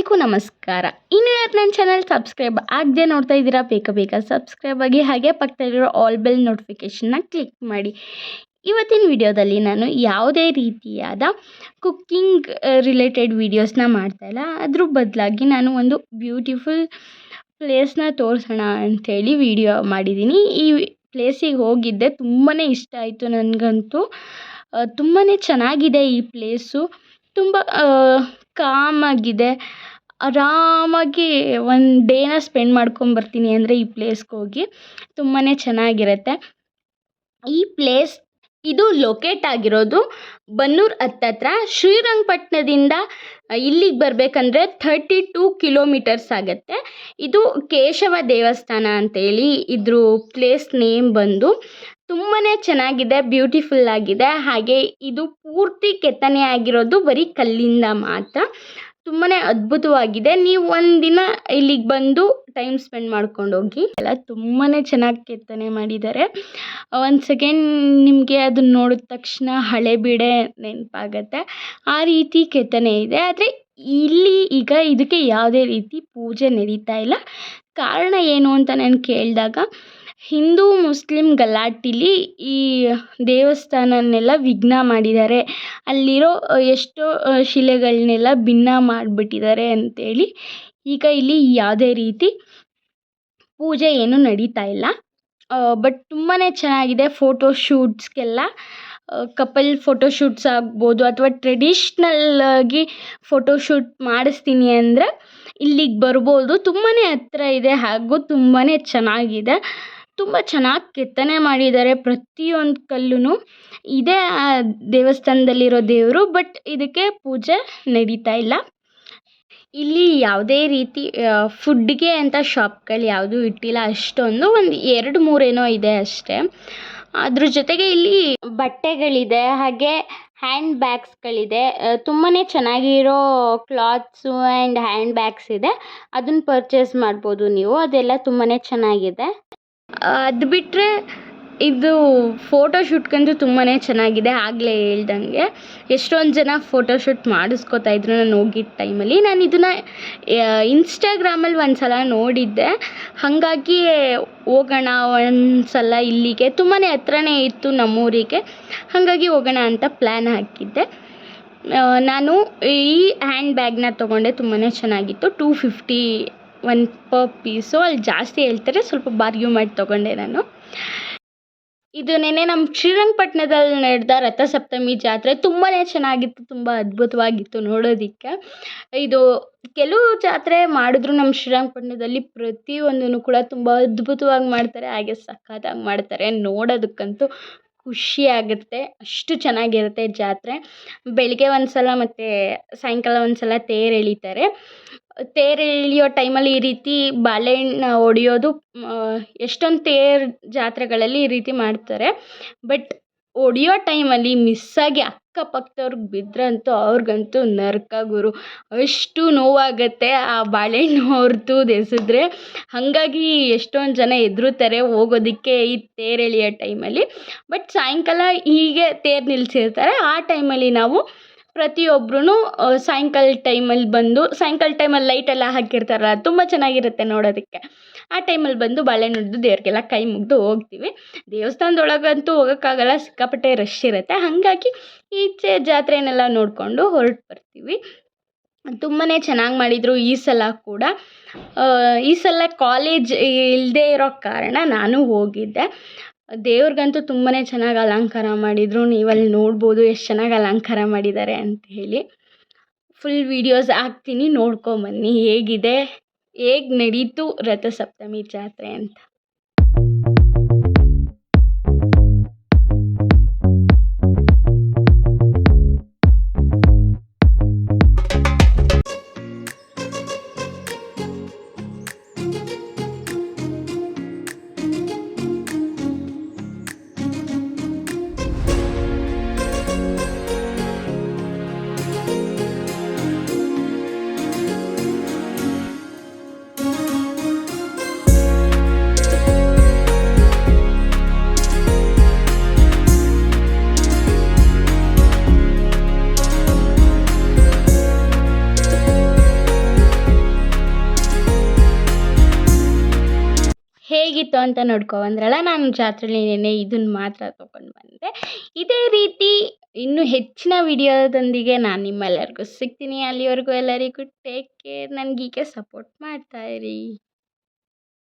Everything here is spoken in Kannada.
ಎಲ್ಲರಿಗೂ ನಮಸ್ಕಾರ. ಇನ್ನು ಯಾರು ನನ್ನ ಚಾನಲ್ ಸಬ್ಸ್ಕ್ರೈಬ್ ಆಗದೆ ನೋಡ್ತಾ ಇದ್ದೀರಾ, ಬೇಗ ಬೇಗ ಸಬ್ಸ್ಕ್ರೈಬ್ ಆಗಿ ಹಾಗೆ ಪಕ್ಕದಲ್ಲಿರೋ ಆಲ್ ಬೆಲ್ ನೋಟಿಫಿಕೇಷನ್ನ ಕ್ಲಿಕ್ ಮಾಡಿ. ಇವತ್ತಿನ ವಿಡಿಯೋದಲ್ಲಿ ನಾನು ಯಾವುದೇ ರೀತಿಯಾದ ಕುಕ್ಕಿಂಗ್ ರಿಲೇಟೆಡ್ ವೀಡಿಯೋಸ್ನ ಮಾಡ್ತಾಯಿಲ್ಲ ಅದ್ರ ಬದಲಾಗಿ ನಾನು ಒಂದು ಬ್ಯೂಟಿಫುಲ್ ಪ್ಲೇಸ್ನ ತೋರಿಸೋಣ ಅಂಥೇಳಿ ವಿಡಿಯೋ ಮಾಡಿದ್ದೀನಿ. ಈ ಪ್ಲೇಸಿಗೆ ಹೋಗಿದ್ದೆ ತುಂಬಾ ಇಷ್ಟ ಆಯಿತು ನನಗಂತೂ. ತುಂಬಾ ಚೆನ್ನಾಗಿದೆ ಈ ಪ್ಲೇಸು ತುಂಬ ಕಾಮಾಗಿದೆ ಆರಾಮಾಗಿ ಒಂದು ಡೇನ ಸ್ಪೆಂಡ್ ಮಾಡ್ಕೊಂಬರ್ತೀನಿ ಅಂದರೆ ಈ ಪ್ಲೇಸ್ಗೆ ಹೋಗಿ ತುಂಬಾ ಚೆನ್ನಾಗಿರುತ್ತೆ. ಈ ಪ್ಲೇಸ್ ಇದು ಲೊಕೇಟ್ ಆಗಿರೋದು ಬನ್ನೂರು ಹತ್ತತ್ರ ಶ್ರೀರಂಗಪಟ್ಟಣದಿಂದ ಇಲ್ಲಿಗೆ ಬರಬೇಕಂದ್ರೆ ಥರ್ಟಿ ಟೂ ಕಿಲೋಮೀಟರ್ಸ್ ಆಗುತ್ತೆ. ಇದು ಕೇಶವ ದೇವಸ್ಥಾನ ಅಂತೇಳಿ ಇದ್ರ ಪ್ಲೇಸ್ ನೇಮ್ ಬಂದು ತುಂಬಾ ಚೆನ್ನಾಗಿದೆ, ಬ್ಯೂಟಿಫುಲ್ ಆಗಿದೆ. ಹಾಗೆ ಇದು ಪೂರ್ತಿ ಕೆತ್ತನೆ ಆಗಿರೋದು ಬರೀ ಕಲ್ಲಿಂದ ಮಾತ್ರ. ತುಂಬಾ ಅದ್ಭುತವಾಗಿದೆ. ನೀವು ಒಂದಿನ ಇಲ್ಲಿಗೆ ಬಂದು ಟೈಮ್ ಸ್ಪೆಂಡ್ ಮಾಡ್ಕೊಂಡು ಹೋಗಿ. ಎಲ್ಲ ತುಂಬಾ ಚೆನ್ನಾಗಿ ಕೆತ್ತನೆ ಮಾಡಿದ್ದಾರೆ. ಒಂದು ಸೆಕೆಂಡ್ ನಿಮಗೆ ಅದನ್ನ ನೋಡಿದ ತಕ್ಷಣ ಹಳೆ ಹಳೆಬೀಡೆ ನೆನಪಾಗತ್ತೆ. ಆ ರೀತಿ ಕೆತ್ತನೆ ಇದೆ. ಆದರೆ ಇಲ್ಲಿ ಈಗ ಇದಕ್ಕೆ ಯಾವುದೇ ರೀತಿ ಪೂಜೆ ನಡೀತಾ ಇಲ್ಲ. ಕಾರಣ ಏನು ಅಂತ ನಾನು ಕೇಳಿದಾಗ ಹಿಂದೂ ಮುಸ್ಲಿಂ ಗಲಾಟೆಲಿ ಈ ದೇವಸ್ಥಾನನೆಲ್ಲ ವಿಘ್ನ ಮಾಡಿದ್ದಾರೆ. ಅಲ್ಲಿರೋ ಎಷ್ಟೋ ಶಿಲೆಗಳನ್ನೆಲ್ಲ ಭಿನ್ನ ಮಾಡಿಬಿಟ್ಟಿದ್ದಾರೆ ಅಂತೇಳಿ ಈಗ ಇಲ್ಲಿ ಯಾವುದೇ ರೀತಿ ಪೂಜೆ ಏನೂ ನಡೀತಾ ಇಲ್ಲ. ಬಟ್ ತುಂಬಾ ಚೆನ್ನಾಗಿದೆ ಫೋಟೋ ಶೂಟ್ಸ್ಗೆಲ್ಲ. ಕಪಲ್ ಫೋಟೋ ಶೂಟ್ಸ್ ಆಗ್ಬೋದು ಅಥವಾ ಟ್ರೆಡಿಷ್ನಲ್ ಆಗಿ ಫೋಟೋ ಶೂಟ್ ಮಾಡಿಸ್ತೀನಿ ಅಂದರೆ ಇಲ್ಲಿಗೆ ಬರ್ಬೋದು. ತುಂಬಾ ಹತ್ರ ಇದೆ ಹಾಗೂ ತುಂಬಾ ಚೆನ್ನಾಗಿದೆ. ತುಂಬ ಚೆನ್ನಾಗಿ ಕೆತ್ತನೆ ಮಾಡಿದ್ದಾರೆ ಪ್ರತಿಯೊಂದು ಕಲ್ಲೂ ಇದೇ ದೇವಸ್ಥಾನದಲ್ಲಿರೋ ದೇವರು, ಬಟ್ ಇದಕ್ಕೆ ಪೂಜೆ ನಡೀತಾ ಇಲ್ಲ. ಇಲ್ಲಿ ಯಾವುದೇ ರೀತಿ ಫುಡ್ಗೆ ಅಂತ ಶಾಪ್ಗಳು ಯಾವುದೂ ಇಟ್ಟಿಲ್ಲ, ಅಷ್ಟೊಂದು ಒಂದು ಎರಡು ಮೂರೇನೋ ಇದೆ ಅಷ್ಟೇ. ಅದ್ರ ಜೊತೆಗೆ ಇಲ್ಲಿ ಬಟ್ಟೆಗಳಿದೆ, ಹಾಗೆ ಹ್ಯಾಂಡ್ ಬ್ಯಾಗ್ಸ್ಗಳಿದೆ. ತುಂಬಾ ಚೆನ್ನಾಗಿರೋ ಕ್ಲಾತ್ಸು ಆ್ಯಂಡ್ ಹ್ಯಾಂಡ್ ಬ್ಯಾಗ್ಸ್ ಇದೆ. ಅದನ್ನ ಪರ್ಚೇಸ್ ಮಾಡ್ಬೋದು ನೀವು, ಅದೆಲ್ಲ ತುಂಬಾ ಚೆನ್ನಾಗಿದೆ. ಅದು ಬಿಟ್ಟರೆ ಇದು ಫೋಟೋ ಶೂಟ್ಗಂತೂ ತುಂಬಾ ಚೆನ್ನಾಗಿದೆ, ಆಗಲೇ ಹೇಳ್ದಂಗೆ. ಎಷ್ಟೊಂದು ಜನ ಫೋಟೋ ಶೂಟ್ ಮಾಡಿಸ್ಕೊತಾ ಇದ್ರು ನಾನು ಹೋಗಿದ್ದ ಟೈಮಲ್ಲಿ. ನಾನು ಇದನ್ನು ಇನ್ಸ್ಟಾಗ್ರಾಮಲ್ಲಿ ಒಂದು ಸಲ ನೋಡಿದ್ದೆ. ಹಾಗಾಗಿ ಹೋಗೋಣ ಒಂದು ಸಲ ಇಲ್ಲಿಗೆ. ತುಂಬಾ ಹತ್ರನೇ ಇತ್ತು ನಮ್ಮೂರಿಗೆ. ಹಾಗಾಗಿ ಹೋಗೋಣ ಅಂತ ಪ್ಲ್ಯಾನ್ ಹಾಕಿದ್ದೆ. ನಾನು ಈ ಹ್ಯಾಂಡ್ ಬ್ಯಾಗ್ನ ತೊಗೊಂಡೆ ತುಂಬಾ ಚೆನ್ನಾಗಿತ್ತು. Two fifty one per piece. ಅಲ್ಲಿ ಜಾಸ್ತಿ ಹೇಳ್ತಾರೆ, ಸ್ವಲ್ಪ ಬಾರ್ಗ್ಯೂ ಮಾಡಿ ತೊಗೊಂಡೆ ನಾನು. ಇದು ನೆನ್ನೆ ನಮ್ಮ ಶ್ರೀರಂಗಪಟ್ಟಣದಲ್ಲಿ ನಡೆದ ರಥಸಪ್ತಮಿ ಜಾತ್ರೆ. ತುಂಬಾ ಚೆನ್ನಾಗಿತ್ತು, ತುಂಬ ಅದ್ಭುತವಾಗಿತ್ತು ನೋಡೋದಕ್ಕೆ. ಇದು ಕೆಲವು ಜಾತ್ರೆ ಮಾಡಿದ್ರು ನಮ್ಮ ಶ್ರೀರಂಗಪಟ್ಟಣದಲ್ಲಿ ಪ್ರತಿಯೊಂದನ್ನು ಕೂಡ ತುಂಬ ಅದ್ಭುತವಾಗಿ ಮಾಡ್ತಾರೆ, ಹಾಗೆ ಸಖತ್ತಾಗಿ ಮಾಡ್ತಾರೆ. ನೋಡೋದಕ್ಕಂತೂ ಖುಷಿ ಆಗುತ್ತೆ, ಅಷ್ಟು ಚೆನ್ನಾಗಿರುತ್ತೆ ಜಾತ್ರೆ. ಬೆಳಿಗ್ಗೆ ಒಂದು ಸಲ ಮತ್ತು ಸಾಯಂಕಾಲ ಒಂದು ಸಲ ತೇರು ಎಳೀತಾರೆ. ತೇರು ಎಳೆಯೋ ಟೈಮಲ್ಲಿ ಈ ರೀತಿ ಬಾಳೆಹಣ್ಣ ಹೊಡೆಯೋದು ಎಷ್ಟೊಂದು ತೇರು ಜಾತ್ರೆಗಳಲ್ಲಿ ಈ ರೀತಿ ಮಾಡ್ತಾರೆ. ಬಟ್ ಹೊಡೆಯೋ ಟೈಮಲ್ಲಿ ಮಿಸ್ಸಾಗಿ ಅಕ್ಕಪಕ್ಕದವ್ರಿಗೆ ಬಿದ್ದರಂತೂ ಅವ್ರಿಗಂತೂ ನರಕ ಗುರು. ಅಷ್ಟು ನೋವಾಗುತ್ತೆ ಆ ಬಾಳೆಹಣ್ಣು ಹೊರತು ಎಸೆದ್ರೆ. ಹಾಗಾಗಿ ಎಷ್ಟೊಂದು ಜನ ಹೆದ್ರುತಾರೆ ಹೋಗೋದಕ್ಕೆ ಈ ತೇರು ಎಳೆಯೋ ಟೈಮಲ್ಲಿ. ಬಟ್ ಸಾಯಂಕಾಲ ಹೀಗೆ ತೇರು ನಿಲ್ಲಿಸಿರ್ತಾರೆ ಆ ಟೈಮಲ್ಲಿ ನಾವು ಪ್ರತಿಯೊಬ್ರೂ ಸಾಯಂಕಾಲ ಟೈಮಲ್ಲಿ ಬಂದು, ಸಾಯಂಕಾಲ ಟೈಮಲ್ಲಿ ಲೈಟೆಲ್ಲ ಹಾಕಿರ್ತಾರಲ್ಲ ತುಂಬ ಚೆನ್ನಾಗಿರುತ್ತೆ ನೋಡೋದಕ್ಕೆ. ಆ ಟೈಮಲ್ಲಿ ಬಂದು ಬಾಳೆಹಣ್ಣು ಹೊಡ್ದು ದೇವ್ರಿಗೆಲ್ಲ ಕೈ ಮುಗಿದು ಹೋಗ್ತೀವಿ. ದೇವಸ್ಥಾನದೊಳಗಂತೂ ಹೋಗೋಕ್ಕಾಗಲ್ಲ, ಸಿಕ್ಕಾಪಟ್ಟೆ ರಶ್ ಇರುತ್ತೆ. ಹಾಗಾಗಿ ಈಚೆ ಜಾತ್ರೆನೆಲ್ಲ ನೋಡಿಕೊಂಡು ಹೊರಟು ಬರ್ತೀವಿ. ತುಂಬಾ ಚೆನ್ನಾಗಿ ಮಾಡಿದರು ಈ ಸಲ ಕೂಡ. ಈ ಸಲ ಕಾಲೇಜ್ ಇಲ್ಲದೇ ಇರೋ ಕಾರಣ ನಾನು ಹೋಗಿದ್ದೆ. ದೇವ್ರಿಗಂತೂ ತುಂಬಾ ಚೆನ್ನಾಗಿ ಅಲಂಕಾರ ಮಾಡಿದರು, ನೀವಲ್ಲಿ ನೋಡ್ಬೋದು ಎಷ್ಟು ಚೆನ್ನಾಗಿ ಅಲಂಕಾರ ಮಾಡಿದ್ದಾರೆ ಅಂತ ಹೇಳಿ. ಫುಲ್ ವೀಡಿಯೋಸ್ ಹಾಕ್ತೀನಿ ನೋಡ್ಕೊಂಬನ್ನಿ ಹೇಗಿದೆ, ಹೇಗೆ ನಡೀತು ರಥಸಪ್ತಮಿ ಜಾತ್ರೆ ಅಂತ. ಹೇಗಿತ್ತು ಅಂತ ನೋಡ್ಕೊ. ಬಂದ್ರಲ್ಲ ನಾನು ಜಾತ್ರೆಲಿ ನೆನ್ನೆ ಇದನ್ನು ಮಾತ್ರ ತೊಗೊಂಡು ಬಂದೆ. ಇದೇ ರೀತಿ ಇನ್ನೂ ಹೆಚ್ಚಿನ ವಿಡಿಯೋದೊಂದಿಗೆ ನಾನು ನಿಮ್ಮೆಲ್ಲರಿಗೂ ಸಿಗ್ತೀನಿ. ಅಲ್ಲಿವರೆಗೂ ಎಲ್ಲರಿಗೂ ಟೇಕ್ ಕೇರ್ ನನಗೀಗೆ ಸಪೋರ್ಟ್ ಮಾಡ್ತಾ ಇರಿ.